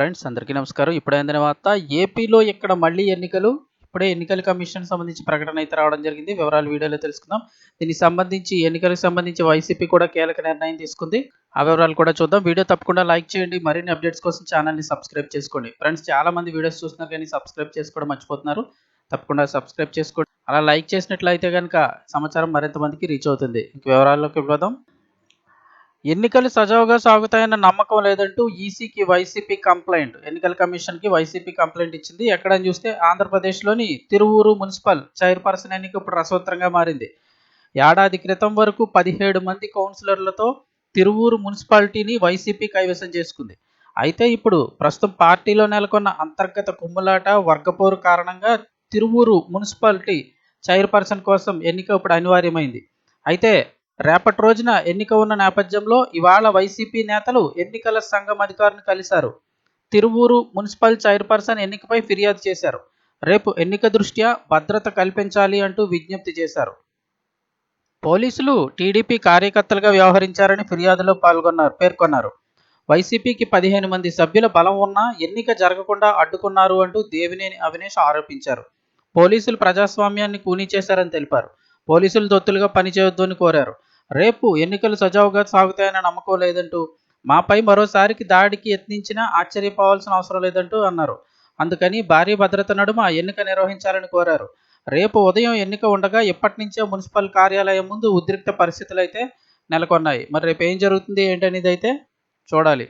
Friends అందరికీ నమస్కారం. ఇప్పుడైన తర్వాత ఏపీలో ఇక్కడ మళ్ళీ ఎన్నికలు? ఇప్పుడే ఎన్నికల కమిషన్ సంబంధించి ప్రకటన అయితే రావడం జరిగింది. వివరాలు వీడియోలో తెలుసుకుందాం. దీనికి సంబంధించి ఎన్నికలకు సంబంధించి వైసీపీ కూడా కీలక నిర్ణయం తీసుకుంది. ఆ వివరాలు కూడా చూద్దాం. వీడియో తప్పకుండా లైక్ చేయండి. మరిన్ని అప్డేట్స్ కోసం ఛానల్ని సబ్స్క్రైబ్ చేసుకోండి. ఫ్రెండ్స్ చాలా మంది వీడియోస్ చూస్తున్నారు కానీ సబ్స్క్రైబ్ చేసుకోవడం మర్చిపోతున్నారు. తప్పకుండా సబ్స్క్రైబ్ చేసుకోండి. అలా లైక్ చేసినట్లయితే కనుక సమాచారం మరింత మందికి రీచ్ అవుతుంది. ఇంక వివరాల్లోకి వెళ్దాం ఎన్నికలు సజావుగా సాగుతాయన్న నమ్మకం లేదంటూ ఈసీకి వైసీపీ కంప్లైంట్. ఎన్నికల కమిషన్కి వైసీపీ కంప్లైంట్ ఇచ్చింది. ఎక్కడని చూస్తే ఆంధ్రప్రదేశ్లోని తిరువూరు మున్సిపల్ చైర్పర్సన్ ఎన్నిక ఇప్పుడు రసవత్రంగా మారింది. ఏడాది క్రితం వరకు పదిహేడు మంది కౌన్సిలర్లతో తిరువూరు మున్సిపాలిటీని వైసీపీ కైవసం చేసుకుంది. అయితే ఇప్పుడు ప్రస్తుతం పార్టీలో నెలకొన్న అంతర్గత కుమ్ములాట వర్గపోరు కారణంగా తిరువూరు మున్సిపాలిటీ చైర్పర్సన్ కోసం ఎన్నిక ఇప్పుడు అనివార్యమైంది. అయితే రేపటి రోజున ఎన్నిక ఉన్న నేపథ్యంలో ఇవాళ వైసీపీ నేతలు ఎన్నికల సంఘం అధికారులను కలిశారు. తిరువూరు మున్సిపల్ చైర్పర్సన్ ఎన్నికపై ఫిర్యాదు చేశారు. రేపు ఎన్నిక దృష్ట్యా భద్రత కల్పించాలి అంటూ విజ్ఞప్తి చేశారు. పోలీసులు టీడీపీ కార్యకర్తలుగా వ్యవహరించారని ఫిర్యాదులో పాల్గొన్నారు పేర్కొన్నారు. వైసీపీకి పదిహేను మంది సభ్యుల బలం ఉన్నా ఎన్నిక జరగకుండా అడ్డుకున్నారు అంటూ దేవినేని అవినేష్ ఆరోపించారు. పోలీసులు ప్రజాస్వామ్యాన్ని కూనీ చేశారని తెలిపారు. పోలీసులు దొత్తులుగా పనిచేయొద్దు అని కోరారు. రేపు ఎన్నికలు సజావుగా సాగుతాయని నమ్మకం లేదంటూ మాపై మరోసారికి దాడికి యత్నించినా ఆశ్చర్యపోవాల్సిన అవసరం లేదంటూ అన్నారు. అందుకని భారీ భద్రత నడుమ ఎన్నిక నిర్వహించాలని కోరారు. రేపు ఉదయం ఎన్నిక ఉండగా ఎప్పటి నుంచో మున్సిపల్ కార్యాలయం ముందు ఉద్రిక్త పరిస్థితులు అయితే నెలకొన్నాయి. మరి రేపు ఏం జరుగుతుంది ఏంటనేది అయితే చూడాలి.